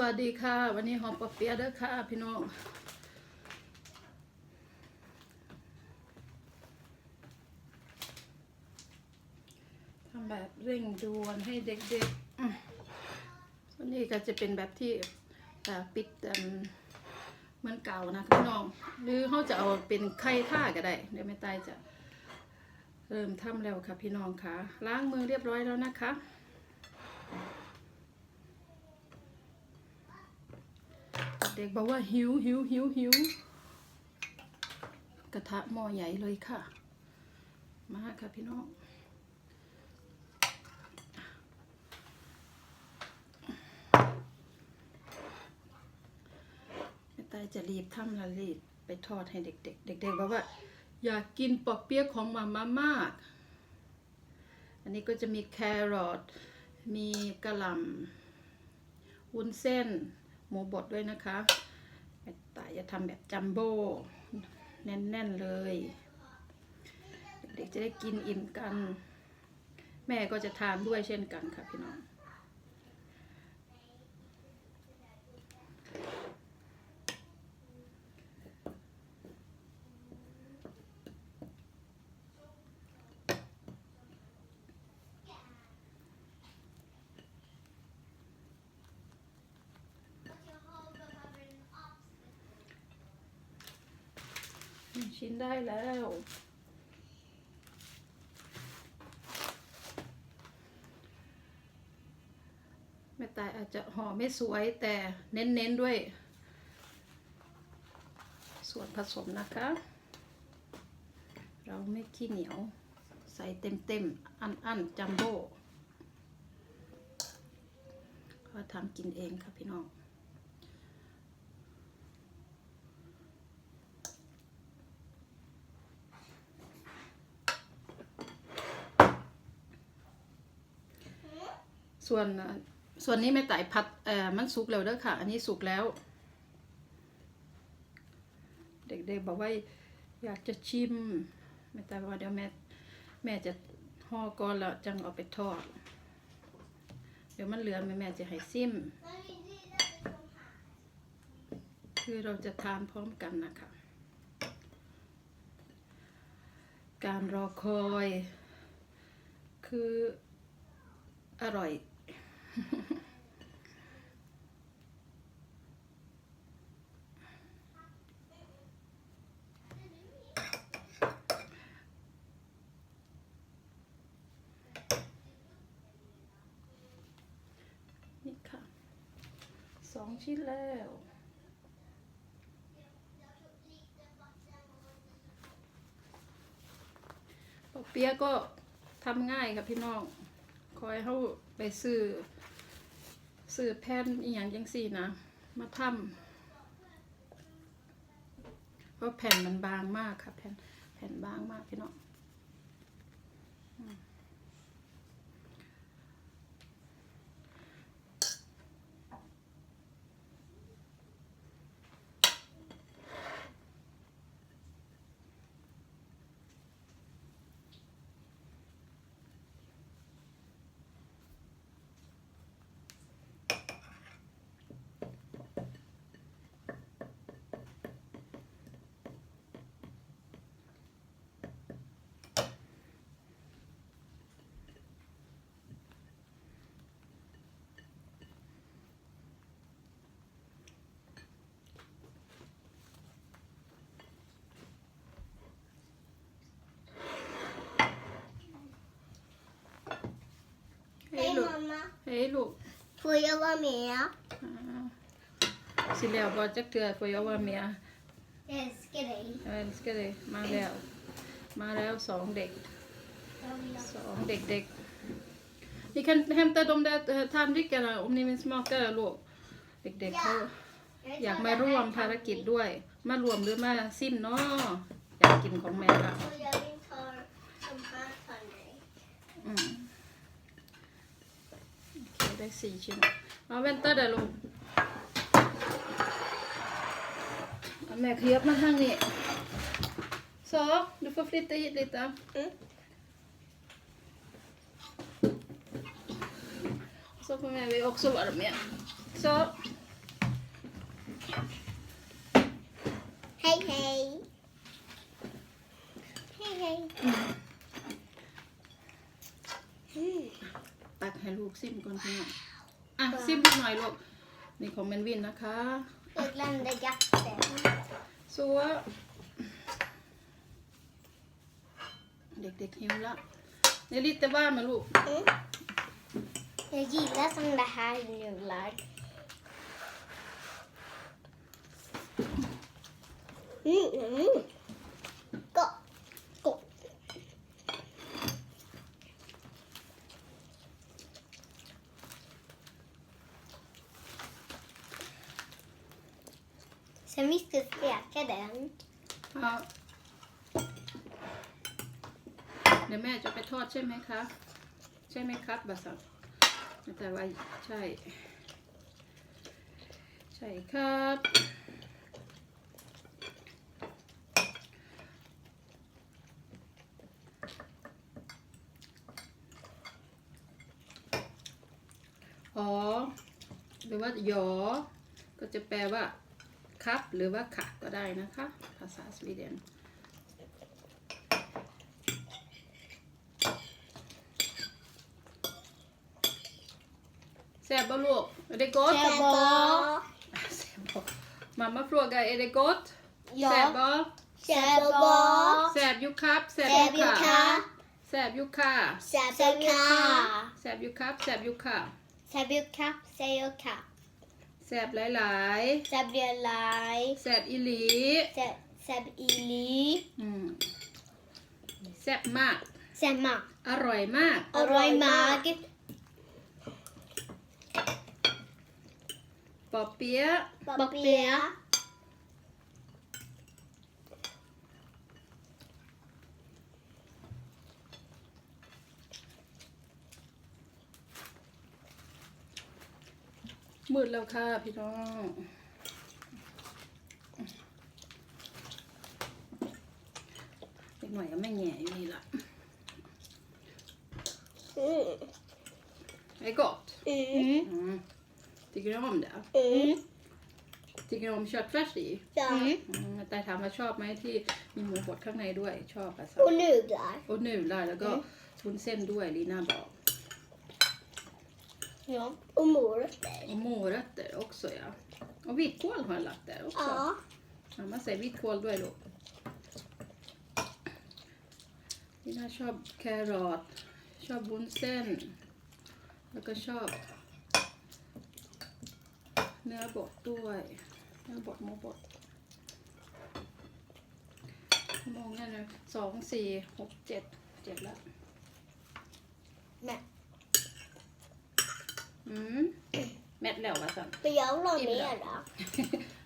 วัสดีค่ะวันนี้หอมปอบเปียเด้อค่ะพี่น้องทำแบบเร่งด่วนให้เด็กๆวันนี้ก็จะเป็นแบบที่ปิดเหมือนเก่านะพี่น้อง หรือเขาจะเอาเป็นไข่ท่าก็ได้ เดี๋ยวไม่ตายจะเริ่มทำแล้วค่ะ พี่น้องค่ะ ล้างมือเรียบร้อยแล้วนะคะเด็กบอกว่า หิวหิวหิวหิว กระทะหม้อใหญ่เลยค่ะ มาค่ะพี่น้องตาย จะรีบทำละรีบ ไปทอดให้เด็ก ๆ เด็ก ๆ บอกว่าอยากกินปอกเปี๊ยะของมาม่ามาก อันนี้ก็จะมีแครอทมีกระหล่ำวุ้นเส้นหมูบดด้วยนะคะ แต่จะทำแบบจัมโบ้แน่นๆเลย เด็กจะได้กินอิ่มกัน แม่ก็จะทานด้วยเช่นกันค่ะพี่น้องชิ้นได้แล้วแม่ตายอาจจะห่อไม่สวยแต่เน้นๆด้วย ส่วนผสมนะคะ เราไม่ขี้เหนียวใส่เต็มๆอันๆจัมโบ้ก็ทำกินเองค่ะพี่น้องส่วนส่วนนี้ไม่ไต่พัดเอ่อมันสุกแล้วเด้อค่ะ อันนี้สุกแล้ว เด็กๆบอกว่าอยากจะชิมไม่ไต่ว่าเดี๋ยว แม่แม่จะห่อก่อนแล้วจังเอาไปทอดเดี๋ยวมันเหลือแม่แม่จะให้ซิม คือเราจะทานพร้อมกันนะคะ การรอคอย คืออร่อยนี่ค่ะ สองชิ้นแล้วเปียก็ทำง่ายค่ะพี่น้อง คอยเข้าไปซื้อสื่อแผ่นอีหยังยังสี่นะ มาทำเพราะแผ่นมันบางมากค่ะแผ่นแผ่นบางมากพี่น้องลูกคุยว่าเมียสิแล้วบอจักเทื่อคุยว่าเมียเนสเก็เอ็นสเกเไดมาแล้ว มาแล้วสองเด็กสองเด็กเๆ Vi kan h ä m t ม de där t a n d r i c k น r n a om น i มน l l มินส a då. เด็กๆเขาอยากมาร่วมภารกิจด้วยมารวมหรือมาซิมเนาะอยากกินของแม่ละ Vänta där ได้สี่ชิ้นมาแว่นตาเดี๋ยวลงแม่ขยับมาทางนี้ Så, du får flytta hit lite. Mm. Så kommer vi också vara med. Så. ซิมก่อนพี่นออ่ะซิมหน่อยลูก นี่ของแมนวินนะคะเล t a ได้ย j กแต่สัวเด็กกหิวละเนลิต่ว่ามาลูก Jag g i l ด a ห s o ห det här nudlar. Mm. Sen vi ska steka den. เอเดี๋ยวแม่จะไปทอดใช่ไหมคะใช่ไหมครับบาสังแต่ว่าใช่ ใช่ครับ อ๋อ หรือว่าหยอ ก็จะแปลว่าครับ หรือว่าค่ะก็ได้นะคะ ภาษาสวีเดนแซ่บบ่ลูกเอเดกอตแซ่บบ่แซ่บบ่มามาฟรัวกันเอเดกอตแซ่บบ่แซ่บบ่แซ่บยุครับแซ่บยุค่ะแซ่บยุค่ะแซ่บยุค่ะแซ่บยุครับแซ่บยุค่ะแซ่บยุครับแซ่บยุค่ะแสบหลาย ๆ แซบเรียนหลายแสบอีหลีแซบแซบอีหลีอืมแสบมาก แซบมาก อร่อยมาก อร่อยมากปอเปี๊ยะปอเปี๊ยะืดแล้วค่ะพี่น้องเล็กหน่อยก็ไม่แง่อยู่นี่ละไอ้กอด Mm. Mm. Tycker du om det? ออ t y c ีกิน u om köttfärs i? Ja. Mm. Mm, แต่ถามว่าชอบไหมที่มีหมูบดข้างในด้วยชอบอะสาวุ่นหนึบ a r โอ้หนึเลยแล้วก็ทุ้นเส้นด้วยลีน่าบอก Ja. Och morötter. Och morötter också ja. Och vitkål har jag lagt där också. Ja. Mamma säger vitkål, då är det Vi har köpt karot, köpt bunsen och så köpt เนื้อบดด้วยเนื้อบดหมูบดมองนั่นเลยสองสี่หกเจ็ดเจ็ดแล้วแม่แมทแล้วว่าสั่นเปรี้ยวเราไมีอะเหรอ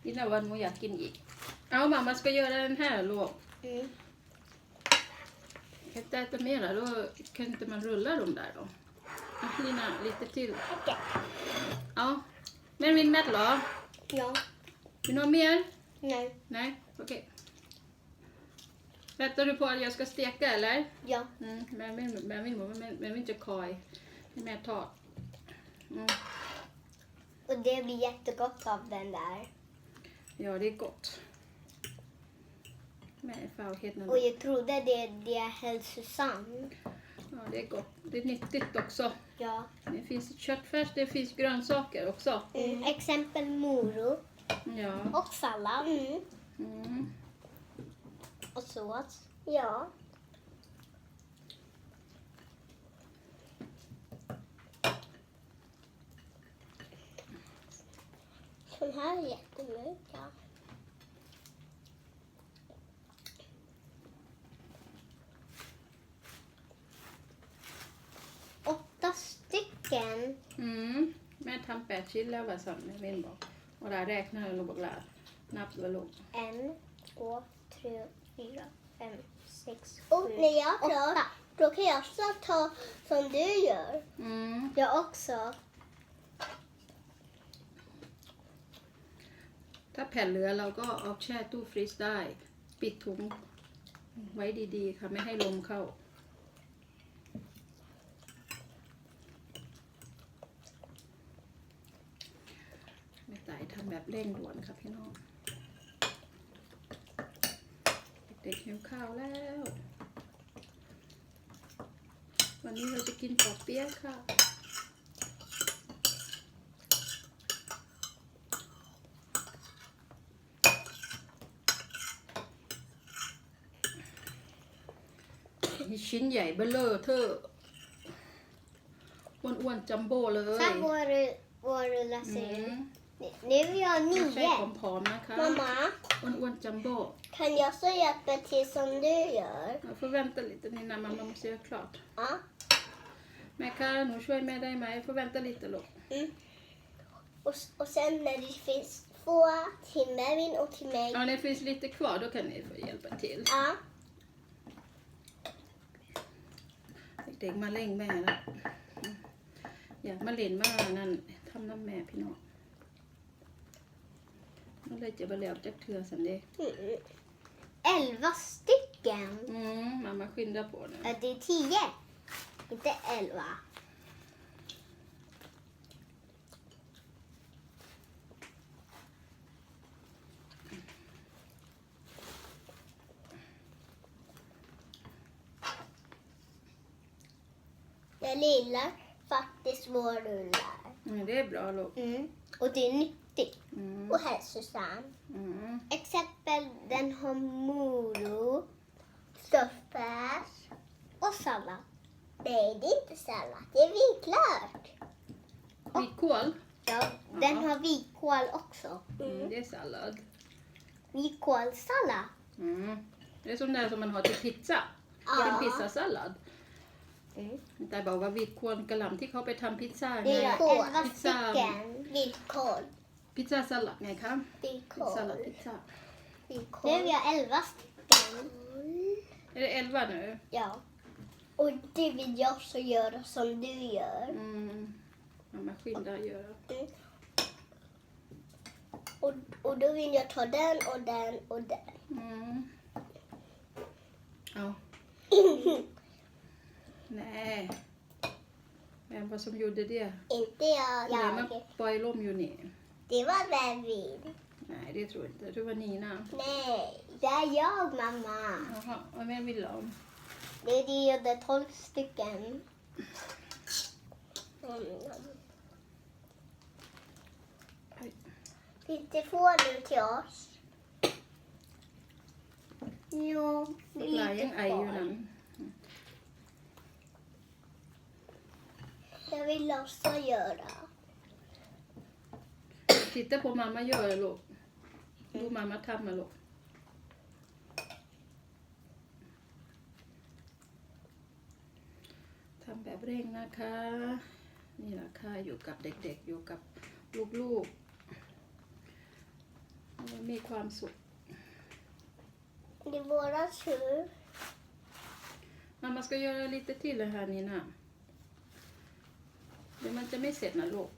นี่แตวันมูอยากกินอีก เอามามัสก็เยอะแล้วนั่นหละลูกอืมแค่แต่ตัวเมียละลูกแค่แต่มันรุ่นละรุ่นได้หรออ่ะนี่นะ lite ต i l l ให้แกะเอาแม่วินแมทเหรอน้องวินน้องเมียน้อง n e โอเค แล้วตอนนี้พ att jag ska steka eller? ยอง Mm, men jag v i ม l men jag vill, men jag vill inte k Mm. Och det blir jättegott av den där. Ja, det är gott. Med erfarenheten. Och jag trodde det, det är hälsosamt. Ja, det är gott. Det är nyttigt också. Ja. Det finns köttfärs, det finns grönsaker också. Mm. Exempel morot. Ja. Och sallad. Mm. Mm. Och sås. Ja. De här är jättemjuka. Åtta stycken. Mm. Men Tampe chilla var sån med vinbok. Och där räknar jag låg där. Knappt vad låg. En, två, tre, fyra, fem, sex, sju, Och när jag är åtta. då kan jag också ta som du gör. Mm. Jag också. ถ้าแผ่นเหลือเราก็เอาแช่ตู้ฟรีซได้ ปิดถุงไว้ดีๆ ค่ะไม่ให้ลมเข้า ไม่ตายทำแบบเร่งด่วนค่ะพี่น้อง เด็กหิวข้าวแล้ว วันนี้เราจะกินปอเปี๊ยะค่ะที่ชิ้นใหญ่เบลเลอร์เธออ้วนๆจัมโบ้เลย Sen boru, borulası. อืม Ne, ne viyor ไม่ใช่ niye? ผอมๆนะคะ Mama, อ้วนๆจัมโบ้ kan jag så hjälpa till som du gör? เอาฟอร์แวมตะลิตะนินามามาเสียคลอด Ja. แม่คะหนูช่วยแม่ได้ไหมฟอร์แวมตะลิตะลก Mm. Och, s- och sen när det finns två timmerin och timmer. Ja, när det finns lite kvar då kan ni få hjälpa till. Ja. เด็กมาเล่งแม่แล้วอยากมาเล่นมานั่นทำน้ำแม่พี่น้องมันเลยจะไปแล้วจักเทือสันเด้ Elva stycken. Mm, mamma skynda på nu. Ja, det är tio. Inte e l v lilla faktiskt vår rullar. Mm, det är bra Lo. Mm. Och det är nyttigt mm. och hälsosamt. Mm. Exempel den har morot, köttfärs och sallad. Nej, det är inte sallad. Det är vitlök. Vitkål? Ja, den Ja. har vitkål också. Mm, det är sallad. Vitkålssallad. Mm. Det är som där som man har till pizza. Ja. Till pizzasallad. แต่บอกว่าวีดควรกระหล่ำที่เขาไปทำพิซซ่าไง They are insignificant บิดโคดพิซซ่าสลัดไงคะบิดโคพิซดซ่าสลัดพิซซ่าบิดโคด Nu är jag elva stycken. เอ้ยเอ็นว่าหนู Ja. Och det vill jag också göra som du gör. อืมเอามาขึ้นได้เยอะ Och, och då vill jag ta den och den och den. อืมเอา Nej. Vem var som gjorde det? Inte jag. Nej, men jag. Bailom ju Det var Melvin. Nej, det tror jag inte. Det var Nina. Nej, det är jag mamma. Jaha, och vem vill om? Det är det gjorde tolv stycken. Finns det fågel till oss? Jo, lite kvar. Jag vill också göra. Titta på mamma göra look. Du mamma tammar look. Tam แบบเร่งนะคะ นี่แหละค่ะอยู่กับเด็กๆอยู่กับลูกๆมีความสุข Det är vårat tur. Mamma ska göra lite till här Nina. inte เดี๋ยวมันจะไม่เสร็จนะลูก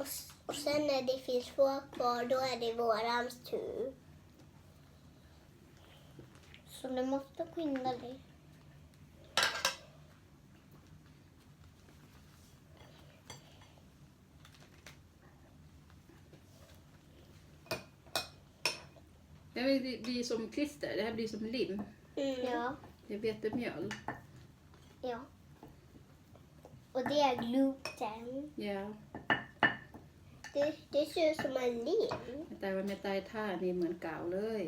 Och, s- och sen när det finns få kvar, då är det vårans tur. Så du måste skynda dig. Det här blir- blir som klister, det här blir som lim. Mm. Ja. Det är vetemjöl. ja. Och det är gluten. Ja. Det, det ser ut som en lem. แต่ว่า e ม่ตายท่านี่เหมือนกาวเลย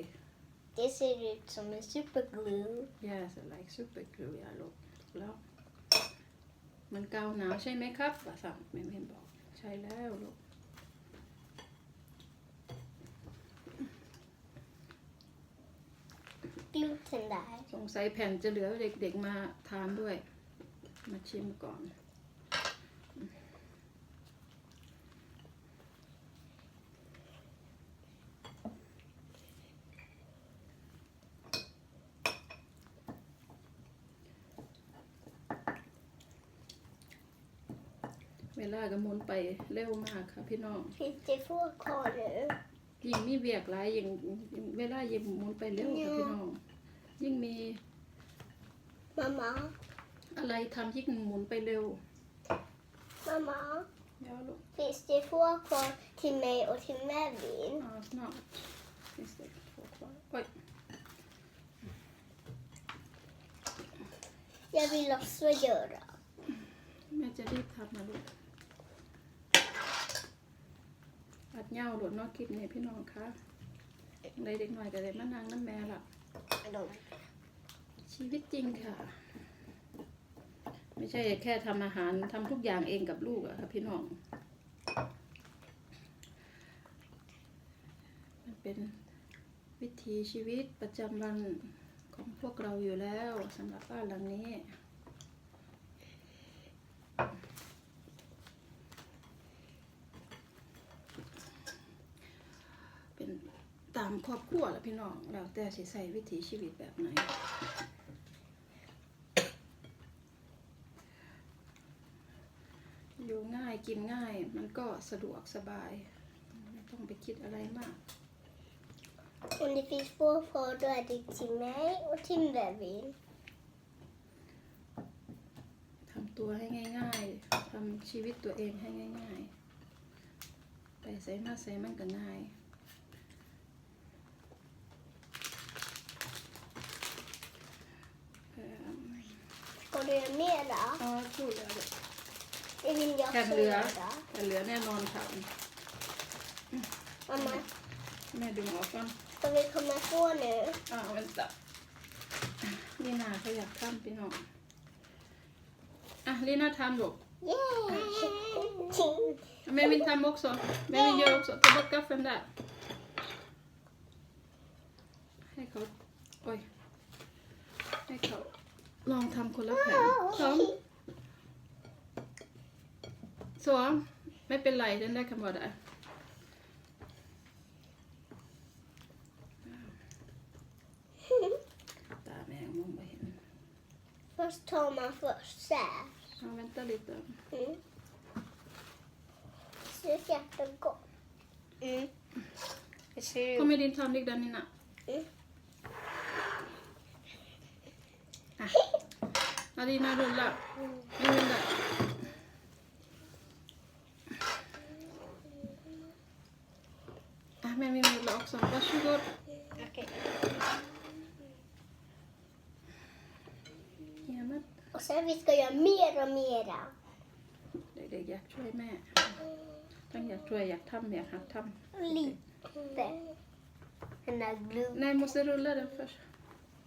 Det ser ut som en superglue. yes det like super glue อย่าลบแล้วมันกาวหนาวใช่ไหมครับวาสั่งไม่ไ็่บอกใช่แล้วลูก Gluten ได้สงสัยแผ่นจะเหลือเด็กๆมาทานด้วย มาชิมก่อนลาก็หมุนไปเร็วมากค่ะพี่น้องพี่จะ o ู r corner. ยิ่งมีเวียกหลายยิ่งเวลายิ่งมุนไปเร็วค่ะพี่น้อง ยิ่งมี m a มาอะไรทำยิ่งมุนไปเร็วมา m a เดี๋ยวลูก it's the four c o r ม e r till May or till Melvin. อ่าน้องโอย Jag vill också g ö แม่จะรีบทำนะลูกผัดเงาโดดนอกคลิปนี่พี่น้องคะได้เด็กหน่อยกับได้ม่นางน้ำแม่ล่ะ ชีวิตจริงค่ะ ไม่ใช่แค่ทำอาหารทำทุกอย่างเองกับลูกอะค่ะพี่น้อง มันเป็นวิถีชีวิตประจำวันของพวกเราอยู่แล้วสำหรับบ้านหลังนี้ตามครอบครัวลวพี่น้องเราแต่สิใส่วิถีชีวิตแบบไหน อยู่ง่ายกินง่ายมันก็สะดวกสบายไม่ต้องไปคิดอะไรมากอุณ d ี t finns två f ö r r ไหมทิมแบ l น i g ทำตัวให้ง่าย ๆทำชีวิตตัวเองให้ง่ายๆ ไปใส่มาใส่มันก็ง่ายเรือเมียเหรอออถูกแล้วยแคบเรือแต่เหลือแน่นอนครับามาแม่ดึงออกก่อนตัวเป็นคอมมนขั้วเนี่ออ่ามันจับลีน่าเขาอยากข้ามพี่น้องอ่ะลีน่าทำลูกเม่ชินทำบ vi อ a r m ่ d också. Men vi g ก r också. Ta bort gaffeln där. h e ลองทำคนละแผ่นสองสองไม่เป็นไรฉันได้คำบอกได้ ตาแมงมองไม่เห็น Först tar man först så här. Ja, vänta lite. Mm. Så jättegott. Mm. Kom med din tallrik där Nina. Mm. Ah. Ja, dina rullar. Nu rullar. har med min rulla också. Varsågod. Okej. Jamen. Och sen vi ska göra mer och mera. Det är det jag tror är med. ต้องอยากช่วยอยากทำอยากหัดทำ Lite. Den där blue. Nej, måste rulla den först.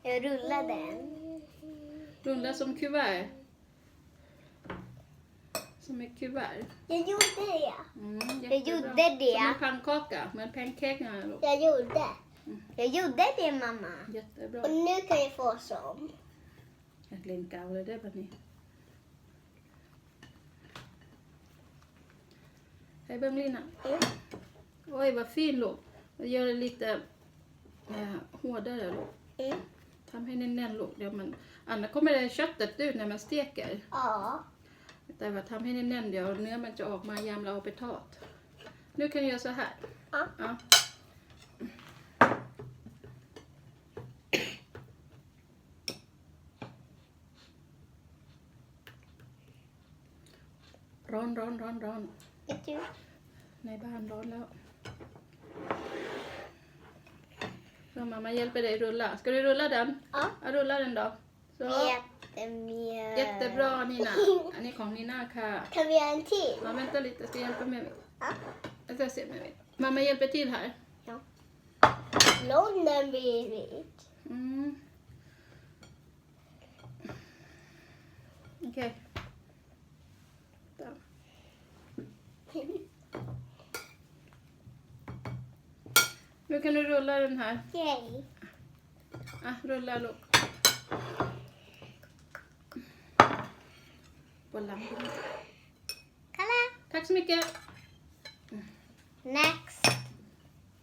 Jag rullar den. Rulla som kuvert. Som ett kuvert. Jag gjorde det. Mm, jag gjorde det. Som en pannkaka, men d e pannkaka Jag gjorde. Mm. Jag gjorde det mamma. Jättebra. Och nu kan jag få som. Jag blinkar av det där Benny. Hej Bamlina. Mm. Oj vad fin l å g Jag gör det lite eh, hårdare look. Mm. ทำใ e ้แ e ่ n ๆลูกเดี๋ยวม Annars kommer det köttet ut när man steker. Ja. Därför att han hinner nämnde och nu inte av man jämla habitat. Nu kan jag göra så här. Ja. ja. Ron, ron, ron, ron. Vet du? Nej, bara han ron. Så mamma hjälper dig rulla. Ska du rulla den? Ja. ja rulla den då. Jättemjöl. Jättebra Nina. An kom Nina ค่ะ Kan vi göra en till? Ja, vänta lite, jag ska hjälpa Mehmet. Ja. Jag ska se Mehmet. Mamma hjälper till här. Ja. London Berit. Mm. Okej. Okay. Nu kan du rulla den här. Yay. Ah, rulla Lo. på lampan. Kalla. Tack så mycket. Next.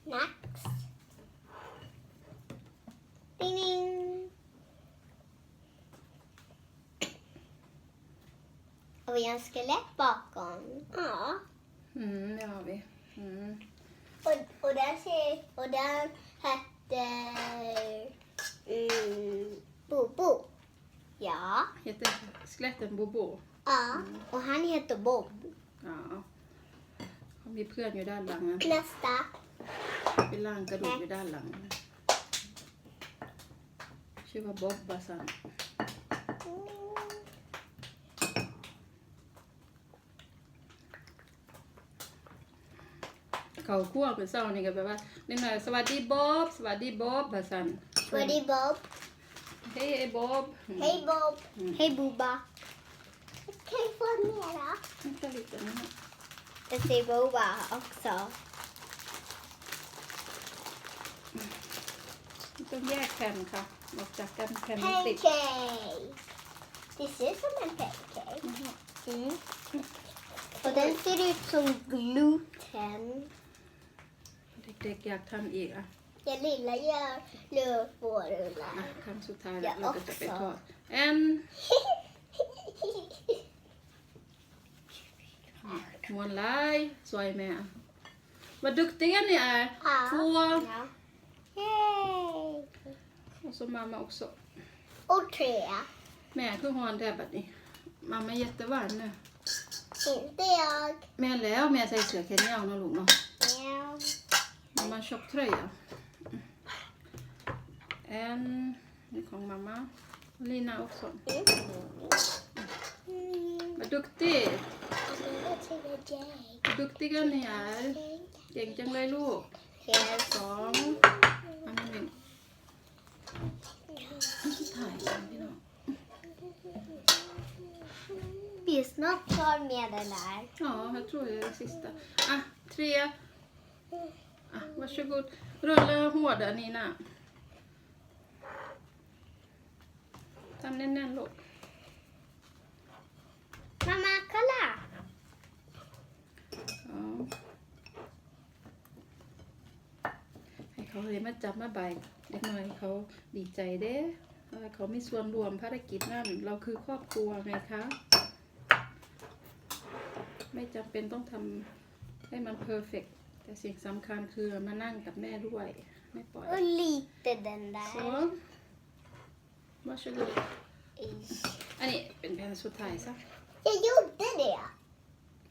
Next. Ding, ding. Och vi har en skelett bakom. Ja. Mm, det har vi. Mm. Och, och den ser, och den heter eh, mm, Bobo. Ja. Heter skeletten Bobo? Ja, och han heter Bob. Ja. Han blir prön ju där langen. Nästa. Vi lankar då ju där langen. ชื่อว่าบ๊อบบาซันเขาคั่วเป็นเศร้านี่ก็แบบว่านิดหน่อยสวัสดีบ๊อบ สวัสดีบ๊อบบาซันสวัสดีบ๊อบ Hey, hey Bob. Hey Bob. Hey Booba. เนี่ยเหรอนี่กะหรี่ตัวนี้จะเซบบ่าออกซอต้องแยกแผ่นค่ะออกจากกันแผมติด Pancake. This is a pancake. Mm. Och den ser ut som gluten. เด็กๆอยากทำอีกอ่ะ Jag lilla gör lövbårullar. อ่ะคำสุดท้ายแล้วราก็จะไปทอดนมวนหลายสวยแม่ Vad duktiga ni är. Ja. Två. Ja. Yay. Och så mamma också. Och tre. Men hur har han det ni? Mamma är jättevarm nu. Inte jag. Men Lea med sig så kan jag nog lugna. Ja. Mamma tjock tröja. En. Nu kom mamma. Lina också. Mm. Vad duktig. ดุกติกเกอร์เนี่ยเก่งจังเลยลูกสองอันหนึ่งถ่ายพี่น้อง Lyssna tar med den där. Ja, jag tror det är det sista. Ah, tre. Ah, varsågod. Rulla hårdare Nina. Ta den en låg. Mamma, kolla! ให้เขาเลยมาจับมาใบเล็กน้อยเขาดีใจเด้เขาไม่ส่วนรวมภารกิจนั่นเราคือครอบครัวไงคะไม่จำเป็นต้องทำให้มันเพอร์เฟกแต่สิ่งสำคัญคือมานั่งกับแม่ด้วยไม่ปล่อยอี i ต e d ด n นได้ å Vær så g o ูอันนี้เป็นแผ่นสุดท้ายซะยุบได้เดี๋ยว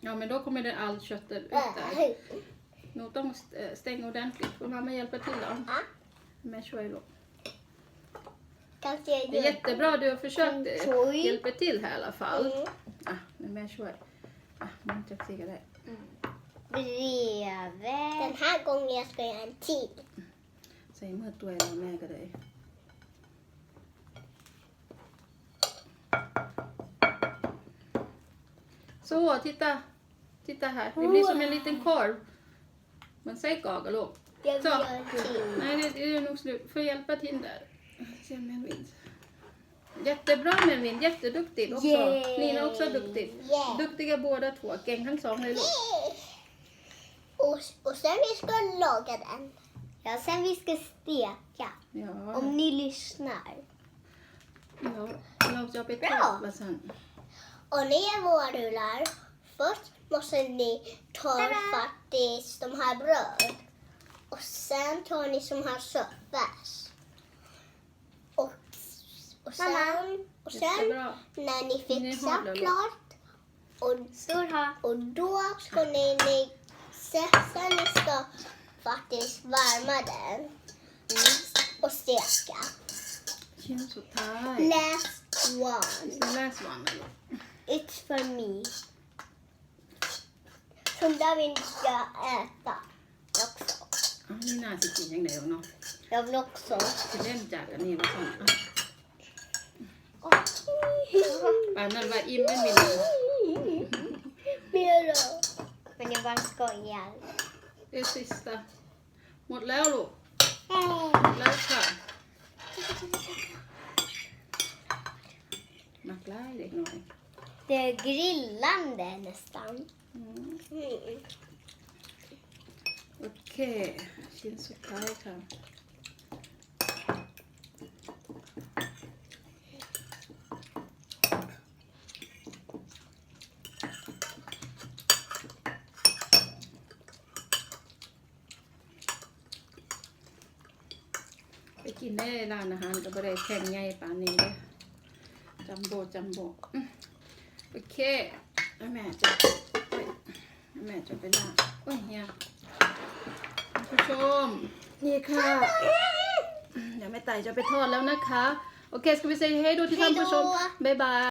Ja, men då kommer det allt kött ut där. Notan måste eh, stänga ordentligt. Får mamma hjälpa till då? Med Shoilo. Det är jättebra du har försökt eh, hjälpa till här i alla fall. Ah, med Shoilo. Ah, man inte flyga Bredvid. Den här gången jag ska göra en till. Mm. Säg emot då jag med dig. Så, titta. Titta här, det blir som en liten korv. Men säg gagalå. Jag vill göra till. Nej, det, är nog slut. Får jag hjälpa till där. Jättebra Melvin. jätteduktig också. Yay. Nina också duktig. Yeah. Duktiga båda två. Genghang sa hej och, och sen vi ska laga den. Ja, sen vi ska steka. Ja. Om ni lyssnar. Ja, jag vet Bra. Och ner vårrullar. Först måste ni ta faktiskt de här bröd. Och sen tar ni som här köttfärs. Och, och sen, och sen när ni fixar ni klart och, och då ska ni, ni sen ni ska faktiskt värma den mm. och steka. Känns så Läs one. last one. It's for me. คุณดาวินจะแอบตักล็อกสองนี่น่าสิกินยังไงของน้องแล้วล็กสองจะเล่นจากอันนี้มาส่งป่านนั้นว่าอิ่มไม่มีเลยมีเลยมันยังบางกอตยังเอซิสต์หมดแล้วลูกหมดแล้วค่ะ มากลายเด็กหน่อย Det är grillande nästan. Mm. Mm. Okej, okay. ชิ้นสุดท้ายค่ะไปกินได้ร้านอาหารก็บริแข่งใหญ่ป่านนี้เลยจัมโบจัมโบโอเค แม่จะแม่จะไปนะ่โอ้ยเนี่ยผู้ชม นี่ค่ะ เดี๋ยวแม่ไต่จะไปทอดแล้วนะคะ โอเค สกุบิเซ่ให้ดูที่ท่านผู้ชม บ๊ายบาย